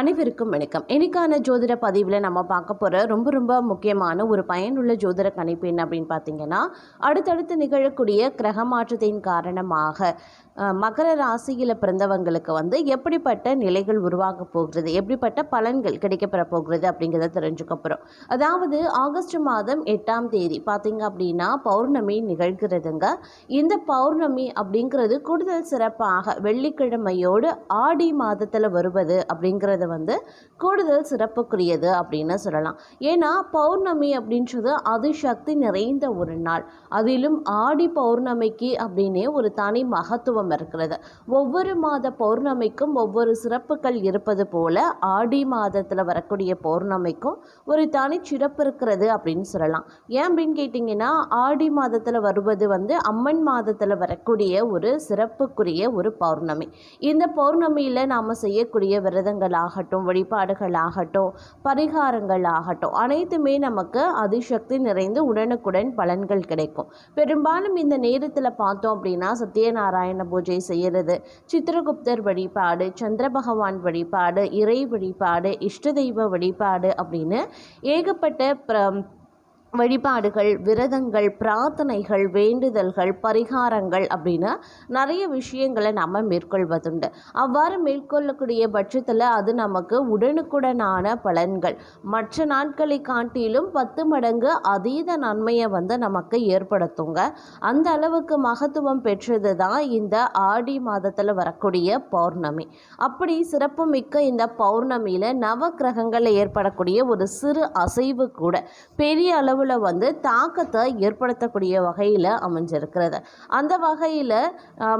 அனைவருக்கும் வணக்கம். இன்னைக்கான ஜோதிட பதிவில் நம்ம பார்க்க போகிற ரொம்ப ரொம்ப முக்கியமான ஒரு பயனுள்ள ஜோதிட கணிப்பு என்ன அப்படின்னு பார்த்தீங்கன்னா அடுத்தடுத்து நிகழக்கூடிய கிரக மாற்றத்தின் காரணமாக மகர ராசியில் பிறந்தவங்களுக்கு வந்து எப்படிப்பட்ட நிலைகள் உருவாக போகிறது? எப்படிப்பட்ட பலன்கள் கிடைக்கப்பெற போகிறது அப்படிங்கிறத தெரிஞ்சுக்க போகிறோம் அதாவது ஆகஸ்ட் மாதம் எட்டாம் தேதி பார்த்திங்க அப்படின்னா பௌர்ணமி நிகழ்கிறதுங்க. இந்த பௌர்ணமி அப்படிங்கிறது கூடுதல் சிறப்பாக வெள்ளிக்கிழமையோடு ஆடி மாதத்தில் வருவது அப்படிங்கிறது வந்து கூடுதல் சிறப்புக்குரியது அப்படின்னு சொல்லலாம். ஏன்னா பௌர்ணமி அப்படின்றது அதிசக்தி நிறைந்த ஒரு நாள். அதிலும் ஆடி பௌர்ணமிக்கு அப்படின்னே ஒரு தனி மகத்துவம் இருக்கிறது. ஒவ்வொரு மாத பௌர்ணமிக்கும் ஒவ்வொரு சிறப்புகள் இருப்பது போல ஆடி மாதத்தில் வரக்கூடிய பௌர்ணமிக்கும் ஒரு தனி சிறப்பு இருக்கிறது அப்படின்னு சொல்லலாம். ஏன் அப்படின்னு கேட்டிங்கன்னா ஆடி மாதத்தில் வருவது வந்து அம்மன் மாதத்தில் வரக்கூடிய ஒரு சிறப்புக்குரிய ஒரு பௌர்ணமி. இந்த பௌர்ணமியில் நாம் செய்யக்கூடிய விரதங்கள் ஆகட்டும் வழிபாடுகள் ஆகட்டும் பரிகாரங்கள் ஆகட்டும் அனைத்துமே நமக்கு அதிசக்தி நிறைந்து உடனுக்குடன் பலன்கள் கிடைக்கும். பெரும்பாலும் இந்த நேரத்தில் பார்த்தோம் அப்படின்னா சத்யநாராயண பூஜை செய்கிறது சித்திரகுப்தர் வழிபாடு சந்திர பகவான் வழிபாடு இறை வழிபாடு இஷ்ட தெய்வ வழிபாடு அப்படின்னு ஏகப்பட்ட பிர வழிபாடுகள் விரதங்கள் பிரார்த்தனைகள் வேண்டுதல்கள் பரிகாரங்கள் அப்படின்னு நிறைய விஷயங்களை நம்ம மேற்கொள்வதுண்டு. அவ்வாறு மேற்கொள்ளக்கூடிய பட்சத்தில் அது நமக்கு உடனுக்குடனான பலன்கள். மற்ற நாட்களை காட்டிலும் பத்து மடங்கு அதீத நன்மையை வந்து நமக்கு ஏற்படுத்துங்க. அந்த அளவுக்கு மகத்துவம் பெற்றது தான் இந்த ஆடி மாதத்தில் வரக்கூடிய பௌர்ணமி. அப்படி சிறப்புமிக்க இந்த பௌர்ணமியில் நவ கிரகங்களில் ஏற்படக்கூடிய ஒரு சிறு அசைவு கூட. பெரிய அளவு அளவில் வந்து தாக்கத்தை ஏற்படுத்தக்கூடிய வகையில் அமைஞ்சிருக்கிறது. அந்த வகையில்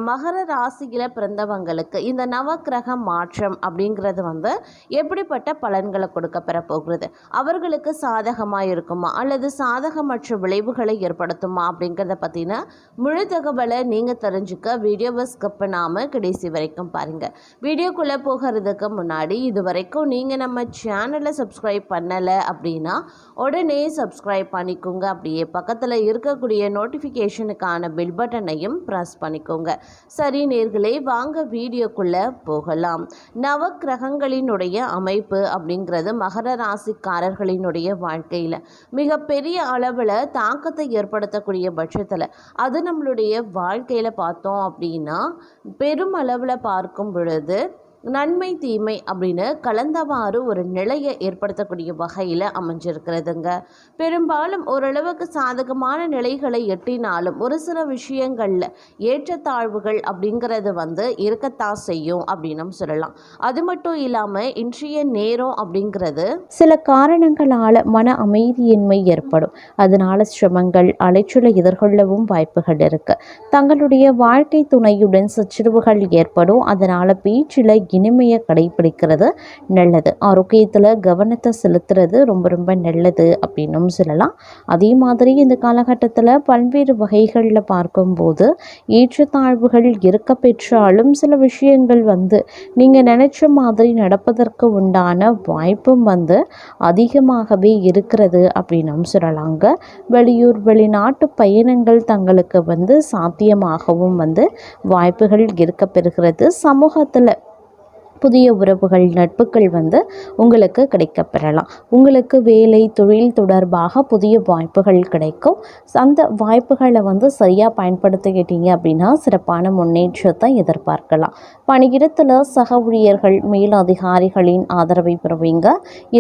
மகர ராசியில் பிறந்தவங்களுக்கு இந்த நவக்கிரக மாற்றம் அப்படிங்கிறது வந்து எப்படிப்பட்ட பலன்களை கொடுக்க பெறப்போகிறது? அவர்களுக்கு சாதகமாக இருக்குமா? அல்லது சாதகமற்ற விளைவுகளை ஏற்படுத்துமா? அப்படிங்கிறத பற்றின முழு தகவலை நீங்கள் தெரிஞ்சுக்க வீடியோவை ஸ்கிப் பண்ணாமல் கடைசி வரைக்கும் பாருங்கள் வீடியோக்குள்ளே போகிறதுக்கு முன்னாடி இது வரைக்கும் நீங்கள் நம்ம சேனலை சப்ஸ்கிரைப் பண்ணலை அப்படின்னா உடனே சப்ஸ்கிரைப் பண்ணிக்கோங்க. அப்படியே பக்கத்தில் இருக்கக்கூடிய நோட்டிஃபிகேஷனுக்கான பெல் பட்டனையும் ப்ரெஸ் பண்ணிக்கோங்க. சரி நேர்களே வாங்க வீடியோக்குள்ளே போகலாம். நவக்கிரகங்களினுடைய அமைப்பு அப்படிங்கிறது மகர ராசிக்காரர்களினுடைய வாழ்க்கையில் மிகப்பெரிய அளவில் தாக்கத்தை ஏற்படுத்தக்கூடிய பட்சத்தில் அது நம்மளுடைய வாழ்க்கையில் பார்த்தோம் அப்படின்னா பெருமளவில் பார்க்கும் பொழுது நன்மை தீமை அப்படின்னு கலந்தவாறு ஒரு நிலையை ஏற்படுத்தக்கூடிய வகையில் அமைஞ்சிருக்கிறதுங்க. பெரும்பாலும் ஓரளவுக்கு சாதகமான நிலைகளை எட்டினாலும் ஒரு சில விஷயங்களில் ஏற்றத்தாழ்வுகள் அப்படிங்கிறது வந்து இருக்கத்தான் செய்யும் அப்படின்னும் சொல்லலாம். அது மட்டும் இல்லாமல் இன்றைய நேரம் அப்படிங்கிறது சில காரணங்களால் மன அமைதியின்மை ஏற்படும். அதனால் சிரமங்கள் அலைச்சலை எதிர்கொள்ளவும் வாய்ப்புகள் இருக்குது தங்களுடைய வாழ்க்கை துணையுடன் சச்சரவுகள் ஏற்படும். அதனால் பேச்சில் இனிமையை கடைபிடிக்கிறது நல்லது. ஆரோக்கியத்தில் கவனத்தை செலுத்துறது ரொம்ப ரொம்ப நல்லது அப்படின்னும் சொல்லலாம். அதே மாதிரி இந்த காலகட்டத்தில் பல்வேறு வகைகளில் பார்க்கும்போது ஏற்றத்தாழ்வுகள் இருக்க பெற்றாலும் சில விஷயங்கள் வந்து நீங்கள் நினச்ச மாதிரி நடப்பதற்கு உண்டான வாய்ப்பும் வந்து அதிகமாகவே இருக்கிறது அப்படின்னும் சொல்லலாங்க. வெளியூர் வெளிநாட்டு பயணங்கள் தங்களுக்கு வந்து சாத்தியமாகவும் வந்து வாய்ப்புகள் இருக்க பெறுகிறது. சமூகத்தில் புதிய உறவுகள் நட்புகள் வந்து உங்களுக்கு கிடைக்கப்பெறலாம் உங்களுக்கு வேலை தொழில் தொடர்பாக புதிய வாய்ப்புகள் கிடைக்கும். அந்த வாய்ப்புகளை வந்து சரியாக பயன்படுத்திக்கிட்டீங்க அப்படின்னா சிறப்பான முன்னேற்றத்தை எதிர்பார்க்கலாம். பணியிடத்தில் சக ஊழியர்கள் மேலதிகாரிகளின் ஆதரவை பெறுவீங்க.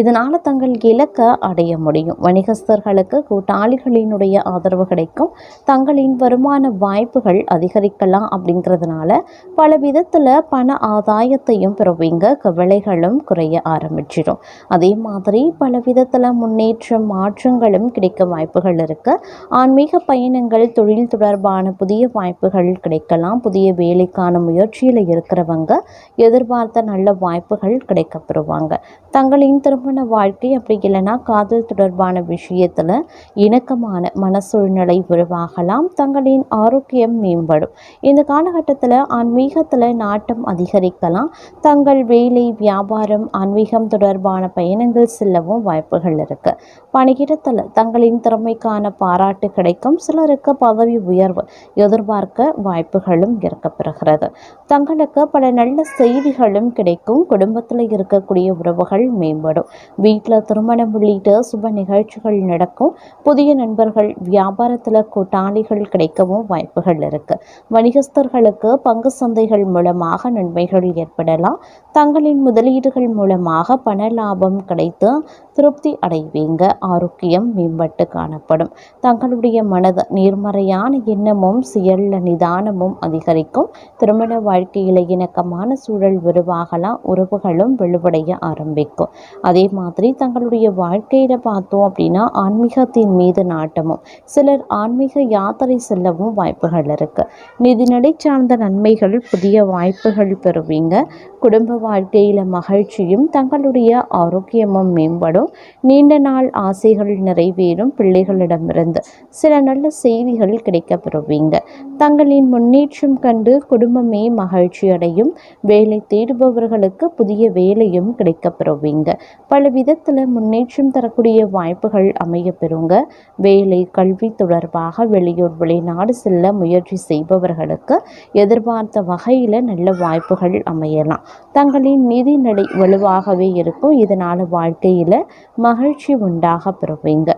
இதனால் தங்கள் இலக்கை அடைய முடியும். வணிகஸ்தர்களுக்கு கூட்டாளிகளினுடைய ஆதரவு கிடைக்கும். தங்களின் வருமான வாய்ப்புகள் அதிகரிக்கலாம் அப்படிங்கிறதுனால பல விதத்தில் பண ஆதாயத்தையும் பெறுவீங்க கவலைகளும் குறைய ஆரம்பிச்சிடும். அதே மாதிரி பல விதத்தில் முன்னேற்றம் மாற்றங்களும் கிடைக்க வாய்ப்புகள் இருக்கு. ஆன்மீக பயணங்கள் தொழில் தொடர்பான புதிய வாய்ப்புகள் கிடைக்கலாம். புதிய வேலைக்கான முயற்சியில் இருக்கிறவங்க எதிர்பார்த்த நல்ல வாய்ப்புகள் கிடைக்கப்பெறுவாங்க தங்களின் திருமண வாழ்க்கை அப்படி இல்லைன்னா காதல் தொடர்பான விஷயத்தில் இணக்கமான மன சூழ்நிலை உருவாகலாம். தங்களின் ஆரோக்கியம் மேம்படும். இந்த காலகட்டத்தில் ஆன்மீகத்தில் நாட்டம் அதிகரிக்கலாம். தங்கள் உங்கள் வேலை வியாபாரம் ஆன்மீகம் தொடர்பான பயணங்கள் செல்லவும் வாய்ப்புகள் இருக்கு. பணியிடத்தில் தங்களின் திறமைக்கான பாராட்டு கிடைக்கும். சிலருக்கு பதவி உயர்வு எதிர்பார்க்க வாய்ப்புகளும் இருக்கப்பெறுகிறது. தங்களுக்கு பல நல்ல செய்திகளும் கிடைக்கும். குடும்பத்தில் இருக்கக்கூடிய உறவுகள் மேம்படும். வீட்டில் திருமணம் உள்ளிட்ட சுப நிகழ்ச்சிகள் நடக்கும். புதிய நண்பர்கள் வியாபாரத்தில் கூட்டாளிகள் கிடைக்கவும் வாய்ப்புகள் இருக்கு. வணிகஸ்தர்களுக்கு பங்கு சந்தைகள் மூலமாக நன்மைகள் ஏற்படலாம். தங்களின் முதலீடுகள் மூலமாக பண லாபம் கிடைத்து திருப்தி அடைவீங்க. ஆரோக்கியம் மேம்பட்டு காணப்படும். தங்களுடைய மனது நேர்மறையான எண்ணமும் செயல்ல நிதானமும் அதிகரிக்கும். திருமண வாழ்க்கையில் இணக்கமான சூழல் உருவாகலாம் உறவுகளும் வலுவடைய ஆரம்பிக்கும். அதே மாதிரி தங்களுடைய வாழ்க்கையில பார்த்தோம் அப்படின்னா ஆன்மீகத்தின் மீது நாட்டமும் சிலர் ஆன்மீக யாத்திரை செல்லவும் வாய்ப்புகள் இருக்கு. நிதிநிலை சார்ந்த நன்மைகள் புதிய வாய்ப்புகள் பெறுவீங்க. குடும்ப குடும்ப வாழ்க்கையில மகிழ்ச்சியும் தங்களுடைய ஆரோக்கியமும் மேம்படும். நீண்ட நாள் ஆசைகள் நிறைவேறும் பிள்ளைகளிடமிருந்து. சில நல்ல செய்திகள் கிடைக்கப்பெறுவீங்க. தங்களின் முன்னேற்றம் கண்டு குடும்பமே மகிழ்ச்சி அடையும். வேலை தேடுபவர்களுக்கு புதிய வேலையும் கிடைக்கப்பெறுவீங்க. பல விதத்தில் முன்னேற்றம் தரக்கூடிய வாய்ப்புகள் அமைய பெறுங்க வேலை கல்வி தொடர்பாக வெளியூர் வெளிநாடு செல்ல முயற்சி செய்பவர்களுக்கு எதிர்பார்த்த வகையில் நல்ல வாய்ப்புகள் அமையலாம். தங்களின் நிதி நிலை வலுவாகவே இருக்கும். இதனால் வாழ்க்கையில் மகிழ்ச்சி உண்டாக பெறுவீங்க.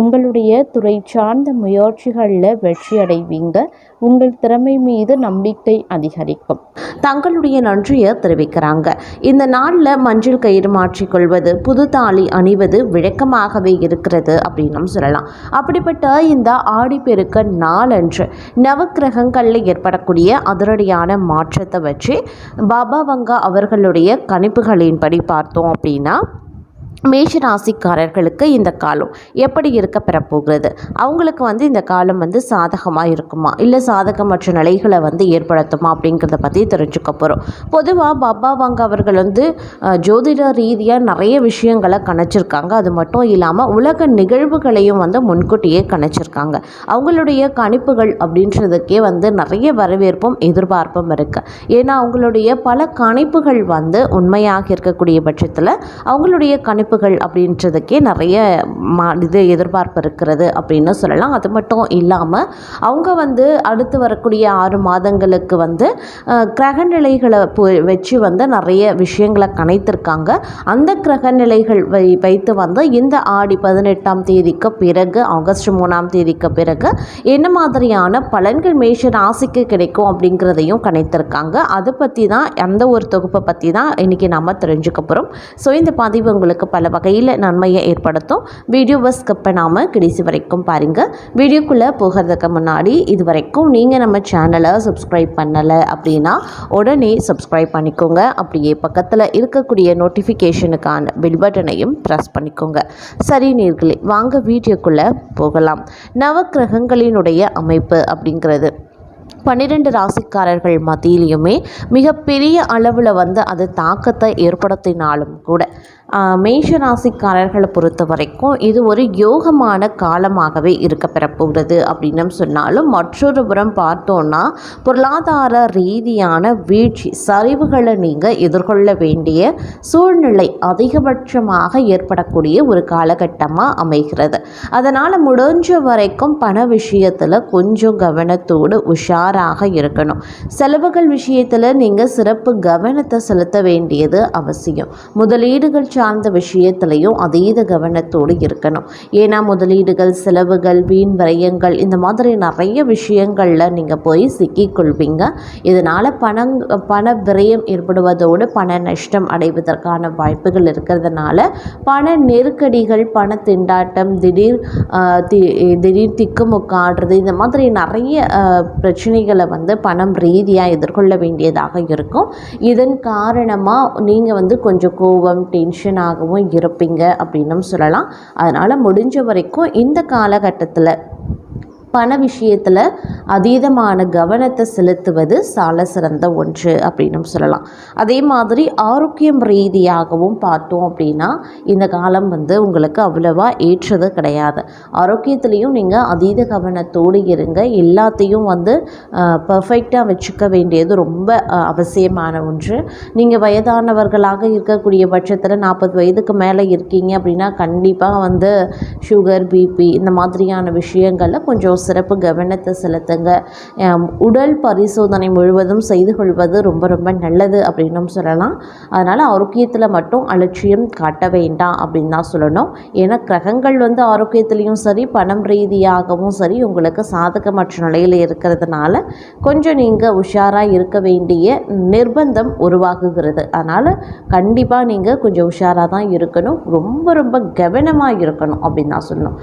உங்களுடைய துறை சார்ந்த முயற்சிகளில் வெற்றி அடைவீங்க உங்கள் திறமை மீது நம்பிக்கை அதிகரிக்கும். தங்களுடைய நன்றியை தெரிவிக்கிறாங்க. இந்த நாளில் மஞ்சள் கயிறு மாற்றிக்கொள்வது புது தாலி அணிவது விளக்கமாகவே இருக்கிறது அப்படின்னும் சொல்லலாம். அப்படிப்பட்ட இந்த ஆடிப்பெருக்க நாளன்று நவக்கிரகங்களில் ஏற்படக்கூடிய அதிரடியான மாற்றத்தை வச்சு பாபா வங்கா அவர்களுடைய கணிப்புகளின்படி பார்த்தோம் அப்படின்னா மேஷராசிக்காரர்களுக்கு இந்த காலம் எப்படி இருக்க பெறப்போகிறது? அவங்களுக்கு வந்து இந்த காலம் வந்து சாதகமாக இருக்குமா? இல்லை சாதகமற்ற நிலைகளை வந்து ஏற்படுத்துமா அப்படிங்கிறத பற்றி தெரிஞ்சுக்க போகிறோம் பொதுவாக பாபா வாங்க அவர்கள் வந்து ஜோதிட ரீதியாக நிறைய விஷயங்களை கணிச்சிருக்காங்க. அது மட்டும் இல்லாமல் உலக நிகழ்வுகளையும் வந்து முன்கூட்டியே கணிச்சிருக்காங்க. அவங்களுடைய கணிப்புகள் அப்படின்றதுக்கே வந்து நிறைய வரவேற்பும் எதிர்பார்ப்பும் இருக்குது ஏன்னா அவங்களுடைய பல கணிப்புகள் வந்து உண்மையாக இருக்கக்கூடிய பட்சத்தில் அவங்களுடைய வாய்ப்புகள் அப்படின்றதுக்கே நிறைய மா இது எதிர்பார்ப்பு இருக்கிறது அப்படின்னு சொல்லலாம். அது மட்டும் இல்லாமல் அவங்க வந்து அடுத்து வரக்கூடிய ஆறு மாதங்களுக்கு வந்து கிரக கிரகநிலைகளை வச்சு வந்து நிறைய விஷயங்களை கணித்திருக்காங்க. அந்த கிரகநிலைகள் வை வைத்து வந்து இந்த ஆடி பதினெட்டாம் தேதிக்கு பிறகு ஆகஸ்ட் மூணாம் தேதிக்கு பிறகு என்ன மாதிரியான பலன்கள் மேஷ ராசிக்கு கிடைக்கும் அப்படிங்கிறதையும் கணித்திருக்காங்க. அதை பற்றி தான் அந்த ஒரு தொகுப்பை பற்றி தான் இன்றைக்கி நம்ம தெரிஞ்சுக்க போகிறோம் ஸோ இந்த பதிவு உங்களுக்கு பல வகையில் நன்மையை ஏற்படுத்தும். வீடியோவை ஸ்கிப் பண்ணாமல் கடைசி வரைக்கும் பாருங்கள் வீடியோக்குள்ளே போகிறதுக்கு முன்னாடி இது வரைக்கும் நீங்கள் நம்ம சேனலை சப்ஸ்கிரைப் பண்ணலை அப்படின்னா உடனே சப்ஸ்கிரைப் பண்ணிக்கோங்க. அப்படியே பக்கத்தில் இருக்கக்கூடிய நோட்டிஃபிகேஷனுக்கான பில் பட்டனையும் ப்ரெஸ் பண்ணிக்கோங்க. சரி நீர்களே வாங்க வீடியோக்குள்ளே போகலாம். நவக்கிரகங்களினுடைய அமைப்பு அப்படிங்கிறது. பன்னிரெண்டு ராசிக்காரர்கள் மத்தியிலையுமே மிகப்பெரிய அளவில் வந்து அது தாக்கத்தை ஏற்படுத்தினாலும் கூட மேஷராசிக்காரர்களை பொறுத்த வரைக்கும் இது ஒரு யோகமான காலமாகவே இருக்க பெறப்போகிறது அப்படின்னு சொன்னாலும் மற்றொரு புறம் பார்த்தோன்னா பொருளாதார ரீதியான வீழ்ச்சி சரிவுகளை நீங்கள் எதிர்கொள்ள வேண்டிய சூழ்நிலை அதிகபட்சமாக ஏற்படக்கூடிய ஒரு காலகட்டமாக அமைகிறது. அதனால் முடிஞ்ச வரைக்கும் பண விஷயத்தில் கொஞ்சம் கவனத்தோடு உஷாராக இருக்கணும். செலவுகள் விஷயத்தில் நீங்கள் சிறப்பு கவனத்தை செலுத்த வேண்டியது அவசியம். முதலீடுகள் சார்ந்த விஷயத்திலையும் அதீத கவனத்தோடு இருக்கணும். ஏன்னா முதலீடுகள் செலவுகள் வீண் விரயங்கள் இந்த மாதிரி நிறைய விஷயங்களில் நீங்கள் போய் சிக்கிக்கொள்வீங்க. இதனால் பணம் பண விரயம் ஏற்படுவதோடு பண நஷ்டம் அடைவதற்கான வாய்ப்புகள் இருக்கிறதுனால பண நெருக்கடிகள் பண திண்டாட்டம் திடீர் தி- திடீர் திக்குமுக்காடுறது இந்த மாதிரி நிறைய பிரச்சனைகளை வந்து பணம் ரீதியாக எதிர்கொள்ள வேண்டியதாக இருக்கும். இதன் காரணமாக நீங்கள் வந்து கொஞ்சம் கோபம் டென்ஷனாகவும் இருப்பீங்க அப்படின்னும் சொல்லலாம். அதனால் முடிஞ்ச வரைக்கும் இந்த காலகட்டத்தில் பண விஷயத்தில் அதீதமான கவனத்தை செலுத்துவது சால சிறந்த ஒன்று அப்படின்னு சொல்லலாம். அதே மாதிரி ஆரோக்கியம் ரீதியாகவும் பார்த்தோம் அப்படின்னா இந்த காலம் வந்து உங்களுக்கு அவ்வளவா ஏற்றது கிடையாது. ஆரோக்கியத்துலேயும் நீங்கள் அதீத கவனத்தோடு இருங்க. எல்லாத்தையும் வந்து பர்ஃபெக்டாக வச்சுக்க வேண்டியது ரொம்ப அவசியமான ஒன்று. நீங்கள் வயதானவர்களாக இருக்கக்கூடிய பட்சத்தில் நாற்பது வயதுக்கு மேலே இருக்கீங்க அப்படின்னா கண்டிப்பாக வந்து சுகர் பிபி இந்த மாதிரியான விஷயங்களில் கொஞ்சம் சிறப்பு கவனத்தை செலுத்துங்க. உடல் பரிசோதனை முழுவதும் செய்து கொள்வது ரொம்ப ரொம்ப நல்லது அப்படின்னும் சொல்லலாம். அதனால் ஆரோக்கியத்தில் மட்டும் அலட்சியம் காட்ட வேண்டாம் அப்படின்னு தான் சொல்லணும். ஏன்னா கிரகங்கள் வந்து ஆரோக்கியத்துலேயும் சரி பணம் ரீதியாகவும் சரி உங்களுக்கு சாதகமற்ற நிலையில் இருக்கிறதுனால கொஞ்சம் நீங்கள் உஷாராக இருக்க வேண்டிய நிர்பந்தம் உருவாகுகிறது. அதனால் கண்டிப்பாக நீங்கள் கொஞ்சம் உஷாராக தான் இருக்கணும். ரொம்ப ரொம்ப கவனமாக இருக்கணும் அப்படின்னு தான் சொல்லணும்.